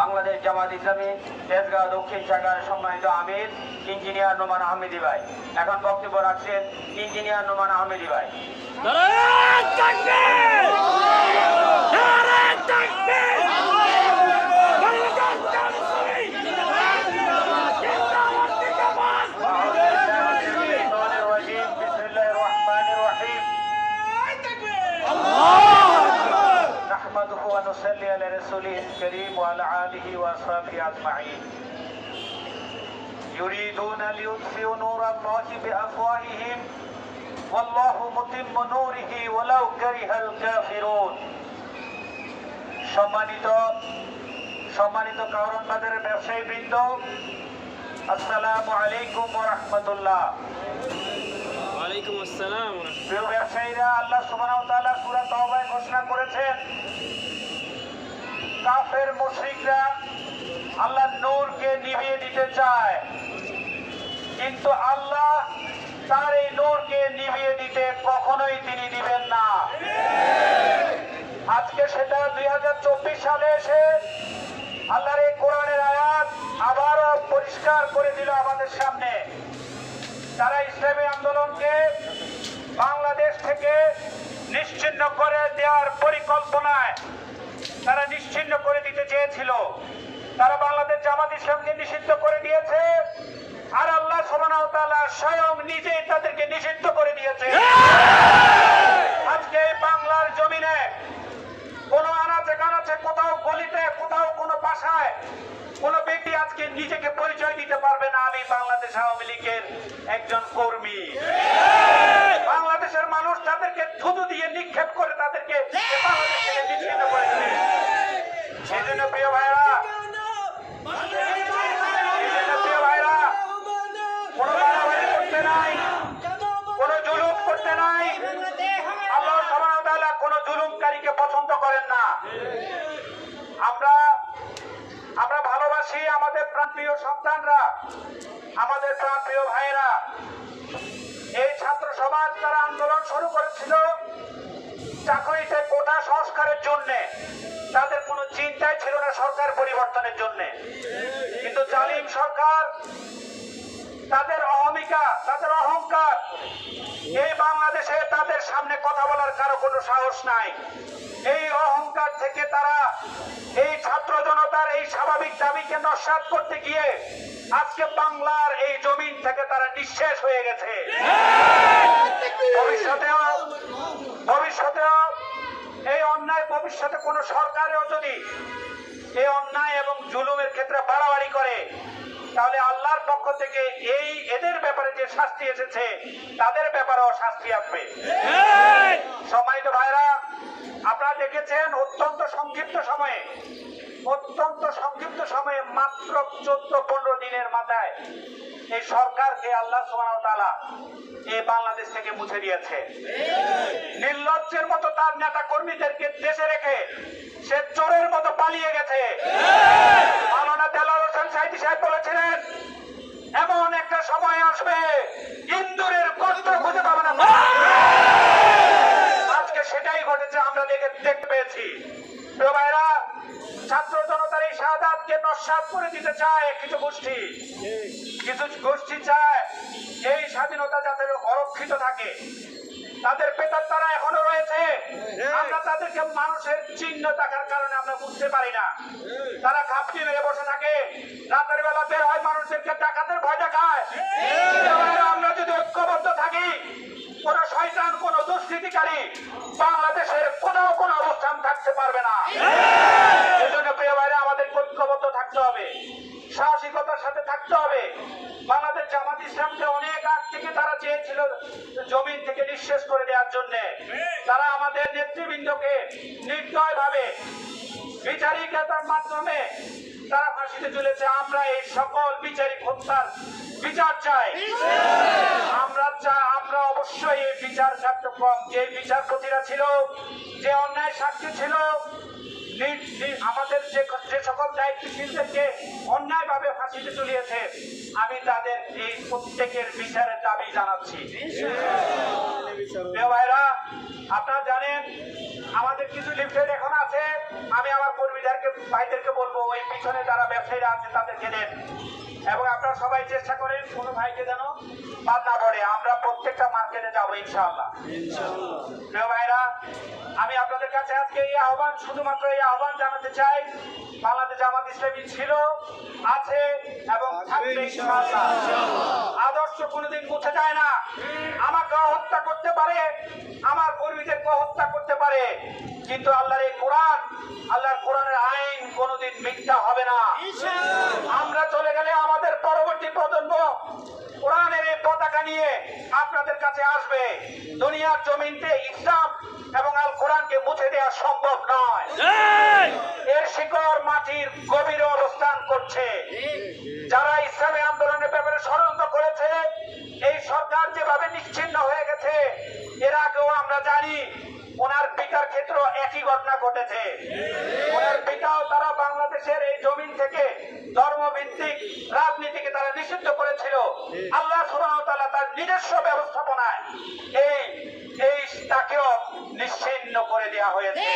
বাংলাদেশ জামাত ইসলামী তেজগাঁও দক্ষিণ শাখার সম্মানিত আমির, ইঞ্জিনিয়ার নোমান আহমেদি ভাই। এখন বক্তব্য রাখছেন ইঞ্জিনিয়ার নোমান আহমেদি ভাই! الكريم وعلى آله وأصحابه أجمعين يريدون ليطفئوا نور الله بأفواههم والله متم نوره ولو كره الكافرون সম্মানিত সম্মানিত কারণ বাজারের ব্যবসায়ী বৃন্দ আসসালামু আলাইকুম রহমতুল্লাহ ওয়ালাইকুম আসসালাম ওয়া রাহমাতুল্লাহ। প্রিয় ব্যবসায়ীরা আল্লাহ সুবহানাহু ওয়া তাআলা সূরা তাওবায় ঘোষণা করেছেন কাফের মুশরিকরা আল্লাহর নূরকে নিভিয়ে দিতে চায়। কিন্তু আল্লাহ তার এই নূরকে নিভিয়ে দিতে কখনোই তিনি দিবেন না। আজকে সেটা দুই সালে এসে আল্লাহর এই কোরআনের আয়াত আবারও পরিষ্কার করে দিল আমাদের সামনে। তারা ইসলামী আন্দোলনকে বাংলাদেশ থেকে নিশ্চিহ্ন করে দেওয়ার পরিকল্পনায় তারা নিশ্চিন্ন করে দিতে চেয়েছিল। তারা বাংলাদেশ জামাত ইসলামকে নিষিদ্ধ করে দিয়েছে। আর আল্লাহ সুবহানাহু স্বয়ং নিজেই তাদেরকে নিষিদ্ধ করে দিয়েছে আজকে এই বাংলার জমিনে কোনো আনাচে কানাচে কোথাও গলিতে কোথাও কোনো বাসায় কোন ব্যক্তি আজকে নিজেকে পরিচয় দিতে পারবে না আমি বাংলাদেশ আওয়ামী লীগের একজন কর্মী বাংলাদেশের মানুষ তাদেরকে থুতু দিয়ে নিক্ষেপ করে তাদেরকে বাংলাদেশ থেকে নিশ্চিন্ন করে দিবে সেই জন্য প্রিয় ভাইরা। সেই জন্য প্রিয় ভাইরা কোনো মারামারি করতে নাই, কোনো জুলুম করতে নাই। আল্লাহ সুবহানাহু কোনো জুলুমকারীকে পছন্দ করেন না। আমরা আমরা ভালোবাসি আমাদের প্রাণপ্রিয় সন্তানরা, আমাদের প্রাণপ্রিয় ভাইয়েরা এই ছাত্র সমাজ তারা আন্দোলন শুরু করেছিল চাকরিতে কোটা সংস্কারের জন্য। সরকার পরিবর্তনের জন্য। কিন্তু জালিম সরকার, তাদের অহমিকা, তাদের অহংকার, এই বাংলাদেশে তাদের সামনে কথা বলার কারও কোনো সাহস নাই। এই অহংকার থেকে তারা, এই ছাত্র জনতার এই স্বাভাবিক দাবিকে নস্বাত করতে গিয়ে আজকে বাংলার এই জমিন থেকে তারা নিঃশেষ হয়ে গেছে। ভবিষ্যতেও ভবিষ্যতেও এই অন্যায় ভবিষ্যতে কোনো সরকারেও যদি এই অন্যায় এবং জুলুমের ক্ষেত্রে বাড়াবাড়ি করে তাহলে আল্লাহর পক্ষ থেকে এই এদের ব্যাপারে যে শাস্তি এসেছে তাদের ব্যাপারেও শাস্তি আসবে। সময় তো ভাইরা আপনারা দেখেছেন অত্যন্ত সংক্ষিপ্ত সময়ে অত্যন্ত সংক্ষিপ্ত সময়ে মাত্র চোদ্দ পনেরো দিনের মাথায় এই সরকারকে আল্লাহ ওয়া এই বাংলাদেশ থেকে মুছে দিয়েছে। নির্লজ্জের মতো তার নেতা কর্মীদেরকে দেশে রেখে সে চোরের মতো পালিয়ে গেছে। মাওলানা দেলাওয়ার হোসেন সাইদি সাহেব বলেছিলেন, এমন একটা সময় আসবে ইন্দুরের কষ্ট খুঁজে পাবে না আজকে সেটাই ঘটেছে আমরা দেখে দেখতে পেয়েছি প্রিয় ভাইরা ছাত্র জনতার এই নস্বাত করে দিতে চায় কিছু গোষ্ঠী। কিছু গোষ্ঠী চায় এই স্বাধীনতা যাতে অরক্ষিত থাকে। তাদের পেতার তারা এখনও রয়েছে। আমরা তাদেরকে মানুষের চিহ্ন থাকার কারণে আমরা বুঝতে পারি না। তারা খাপটি মেরে বসে থাকে। রাতের বেলা বের হয় মানুষদেরকে, ডাকাতের ভয় দেখায়। আমরা যদি ঐক্যবদ্ধ থাকি কোন শয়তান, কোন দুষ্কৃতিকারী বাংলাদেশের কোথাও কোনো অবস্থান থাকতে পারবে না। থাকতে হবে। বাংলাদেশ জামাত ইসলামকে অনেক আগ থেকে তারা চেয়েছিল জমিন থেকে নিঃশেষ করে দেওয়ার জন্য। তারা আমাদের নেতৃবৃন্দকে নির্দয় ভাবে বিচারিকতার মাধ্যমে তারা ফাঁসিতে চলেছে আমরা এই সকল বিচারিক হত্যার বিচার চাই। আমরা চাই, আমরা অবশ্যই এই বিচার কার্যক্রম যে বিচারপতিরা ছিল, যে অন্যায় সাক্ষী ছিল আমাদের যে যে সকল দায়িত্বশীলদেরকে অন্যায়ভাবে ফাঁসিতে চলিয়েছে আমি তাদের এই প্রত্যেকের বিচারের দাবি জানাচ্ছি। ভাইরা আপনারা জানেন আমাদের কিছু লিফলেট এখন আছে। আমি আমার কর্মীদেরকে, ভাইদেরকে বলব, ওই পিছনে যারা ব্যবসায়ীরা আছে, তাদেরকে দেন। এবং আপনারা সবাই চেষ্টা করেন, কোনো ভাইকে যেন বাদ না পড়ে। আমরা প্রত্যেকটা মার্কেটে যাব, ইনশাআল্লাহ। প্রিয় ভাইরা, আমি আপনাদের কাছে আজকে এই আহ্বান, শুধুমাত্র এই আহ্বান জানাতে চাই, বাংলাদেশ জামাত ইসলামী ছিল, আছে এবং থাকবে, ইনশাআল্লাহ। আদর্শ কোনোদিন মুছে যায় না। আমাকে হত্যা করতে পারে আমার কর্মীদেরকে হত্যা করতে পারে। কিন্তু আল্লাহর এই কোরআন আল্লাহর কোরআনের আইন কোনোদিন মিথ্যা হবে না। আমরা চলে গেলে আমাদের পরবর্তী প্রজন্ম কোরআনের এই পতাকা নিয়ে আপনাদের কাছে আসবে। দুনিয়ার জমিনতে ইসলাম এবং আল কোরআনকে মুছে দেওয়া সম্ভব নয়। এর শিকড় মাটির গভীরে অবস্থান করছে। যারা ইসলামী আন্দোলনের ব্যাপারে ষড়যন্ত্র করেছে, এই সরকার যেভাবে নিশ্চিন্ন হয়ে গেছে, এর আগেও আমরা জানি ওনার পিতার ক্ষেত্র একই ঘটনা ঘটেছে। ওনার পিতাও তারা বাংলাদেশের এই জমিন থেকে ধর্মভিত্তিক রাজনীতিকে তারা নিষিদ্ধ করেছিল। আল্লাহ ওয়া তার নিজস্ব ব্যবস্থাপনায় এই এই তাকেও নিশ্চিন্ন করে দেওয়া হয়েছে।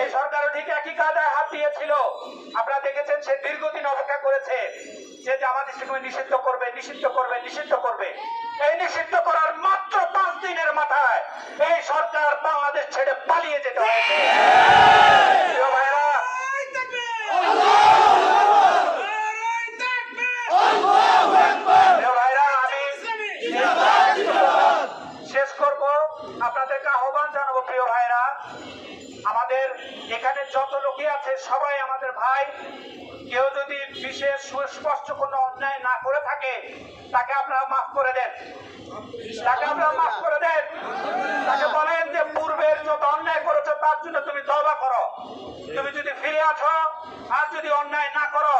এই সরকারও ঠিক একই কাদায় দিয়েছিল আপনারা দেখেছেন, সে দীর্ঘদিন অপেক্ষা করেছে। সে যে আমাদের সেখানে নিষিদ্ধ করবে নিষিদ্ধ করবে নিষিদ্ধ করবে। এই নিষিদ্ধ করার মাত্র পাঁচ দিনের মাথায় এই সরকার বাংলাদেশ ছেড়ে পালিয়ে যেতে হয়েছে প্রিয় ভাইরা, প্রিয় ভাইরা, আমি শেষ করব আপনাদেরকে আহ্বান জানাব প্রিয় ভাইরা আমাদের এখানে যত লোকই আছে সবাই আমাদের ভাই, কেউ যদি বিশেষ সুস্পষ্ট কোনো অন্যায় না করে থাকে, তাকে আপনারা মাফ করে দেন। তাকে আপনারা মাফ করে দেন। তাকে বলেন যে, পূর্বের যত অন্যায় করেছ, তার জন্য তুমি তবা করো। তুমি যদি ফিরে আসো আর যদি অন্যায় না করো,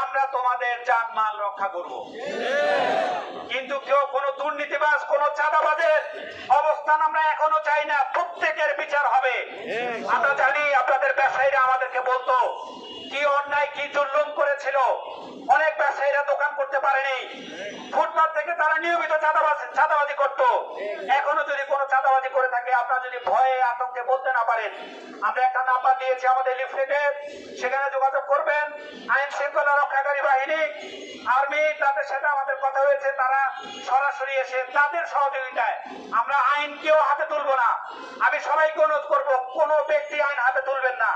আমরা তোমাদের জানমাল রক্ষা করব। কিন্তু কেউ কোনো দুর্নীতিবাজ, কোনো চাঁদাবাজের অবস্থান আমরা এখনও চাই না। প্রত্যেকের বিচার হবে। আমরা জানি আপনাদের ব্যবসায়ীরা আমাদেরকে বলতো, কি অন্যায়, কি জুল্লুম করেছিল? অনেক ব্যবসায়ীরা দোকান করতে পারেনি। ফুটপাত থেকে তারা নিয়মিত চাঁদাবাজি করতো। এখনও যদি কোনো চাঁদাবাজি করে থাকে, আপনারা যদি ভয়ে আতঙ্কে বলতে না পারেন, আমরা একটা নাম্বার দিয়েছি আমাদের লিফলেটে, সেখানে যোগাযোগ করবেন। আইন শৃঙ্খলা রক্ষাকারী বাহিনী, আর্মি, তাদের সাথে আমাদের কথা হয়েছে তারা সরাসরি এসে তাদের সহযোগিতায়। আমরা আইন কেউ হাতে তুলবো না। আমি সবাইকে অনুরোধ করব, কোনো ব্যক্তি আইন হাতে তুলবেন না।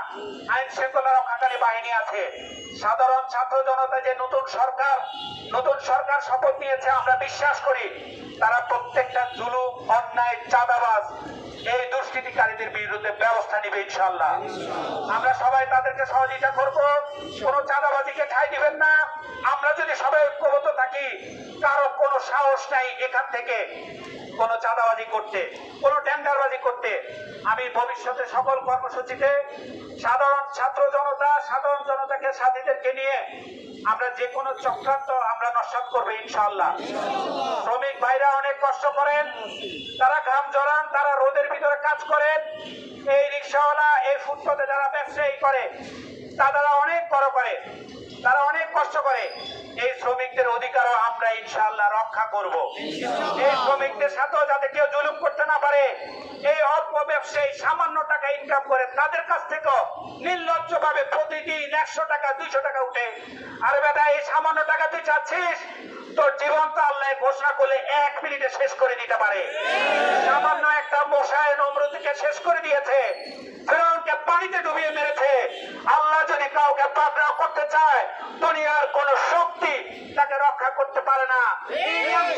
আইন শৃঙ্খলা রক্ষাকারী বাহিনী আছে। সাধারণ ছাত্র জনতা যে নতুন সরকার নতুন সরকার শপথ নিয়েছে, আমরা বিশ্বাস করি, তারা প্রত্যেকটা জুলুম, অন্যায়, চাঁদাবাজ, এই দুষ্কৃতিকারীদের বিরুদ্ধে ব্যবস্থা নিবে ইনশাল্লাহ আমরা সবাই তাদেরকে সহযোগিতা করব। কোনো চাঁদাবাজিকে ঠাই দিবেন না। আমরা যদি সবাই ঐক্যবদ্ধ থাকি কারও কোনো সাহস নাই এখান থেকে কোনো চাঁদাবাজি করতে, কোনো টেন্ডারবাজি করতে। আমি ভবিষ্যতে সকল কর্মসূচিতে সাধারণ ছাত্র জনতা, সাধারণ জনতাকে সাথীদেরকে নিয়ে আমরা যে কোনো চক্রান্ত আমরা নস্বাত করব ইনশাআল্লাহ। শ্রমিক ভাইরা অনেক কষ্ট করেন, তারা ঘাম জড়ান, তারা রোদের ভিতরে কাজ করেন। এই রিক্সাওয়ালা, এই ফুটপাতে যারা ব্যবসায়ী করে তারা অনেক বড় করে। তারা অনেক কষ্ট করে। এই শ্রমিকদের অধিকারও আমরা ইনশাআল্লাহ রক্ষা করব। এই শ্রমিকদের সাথেও যাতে কেউ জুলুম করতে না পারে, এই অল্প ব্যবসায়ী সামান্য টাকা ইনকাম করে তাদের কাছ থেকেও নির্লজ্জ ভাবে প্রতিদিন একশো টাকা, দুইশো টাকা উঠে। আরে বেটা, এই সামান্য টাকা তুই চাচ্ছিস? তোর জীবন তো আল্লাহ ঘোষণা করলে এক মিনিটে শেষ করে দিতে পারে। সামান্য একটা মশায় নমরুদিকে শেষ করে দিয়েছে। ফেরাউনকে পানিতে ডুবিয়ে মেরেছে। আল্লাহ যদি কাউকে পাকড়াও করতে চায়, দুনিয়ার কোন শক্তি তাকে রক্ষা করতে পারে না।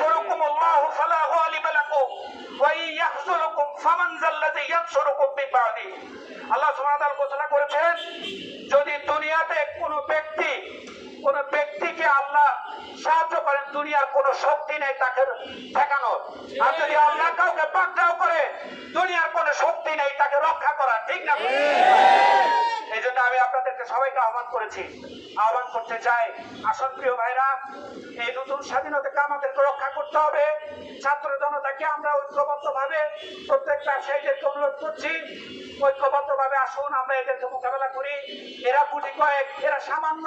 আল্লাহু কোনো আল্লাহ সাহায্য করেন, দুনিয়ার কোন শক্তি নেই তাকে কাউকে পাকড়াও করে দুনিয়ার কোন শক্তি নেই তাকে রক্ষা করা ঠিক না এই জন্য আমি আপনাদেরকে সবাইকে আহ্বান করেছি। আহ্বান করতে চাই, আসল প্রিয় ভাইরা, এই নতুন রক্ষা করতে হবে। ছাত্র জনতাকে আমরা ঐক্যবদ্ধ ভাবে প্রত্যেক ব্যবসায়ীদেরকে অনুরোধ করছি ঐক্যবদ্ধ ভাবে আসুন, আমরা এদেরকে মোকাবেলা করি। এরা গুটি কয়েক, এরা সামান্য,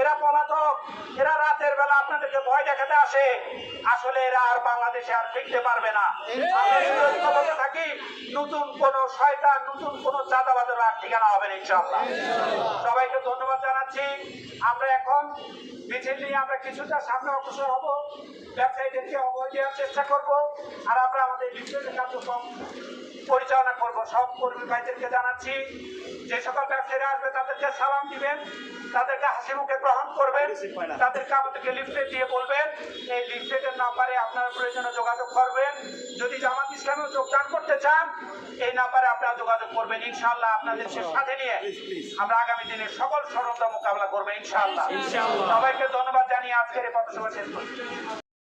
এরা পলাতক, এরা রাতের বেলা আপনাদেরকে ভয় দেখাতে আসে। আসলে এরা আর বাংলাদেশে আর ফিরতে পারবে না। আমরা থাকি, নতুন কোন শয়তান, নতুন কোন চাঁদাবাদের আর ঠিকানা হবে না সবাইকে ধন্যবাদ জানাচ্ছি। আমরা এখন মিছিল নিয়ে আমরা কিছুটা সামনে অগ্রসর হব। ব্যবসায়ীদেরকে অবয় দেওয়ার চেষ্টা করব আর আমরা আমাদের বিশ্বজের কার্যক্রম পরিচালনা করব। সব কর্মী ভাইদেরকে জানাচ্ছি যে সকল ব্যবসায়ীরা আসবে তাদেরকে সালাম দিবেন তাদেরকে হাসি মুখে গ্রহণ করবেন তাদেরকে আমাদেরকে লিফলেট দিয়ে বলবেন এই লিফলেটের নাম্বারে আপনারা প্রয়োজনে যোগাযোগ করবেন। যদি জামাত ইসলামেও যোগদান করতে চান এই নাম্বারে আপনারা যোগাযোগ করবেন। ইনশাআল্লাহ আপনাদেরকে সাথে নিয়ে আমরা আগামী দিনে সকল ষড়যন্ত্র মোকাবেলা করব ইনশাআল্লাহ। ইনশাআল্লাহ। সবাইকে ধন্যবাদ জানিয়ে আজকের এই পথসভা শেষ করছি।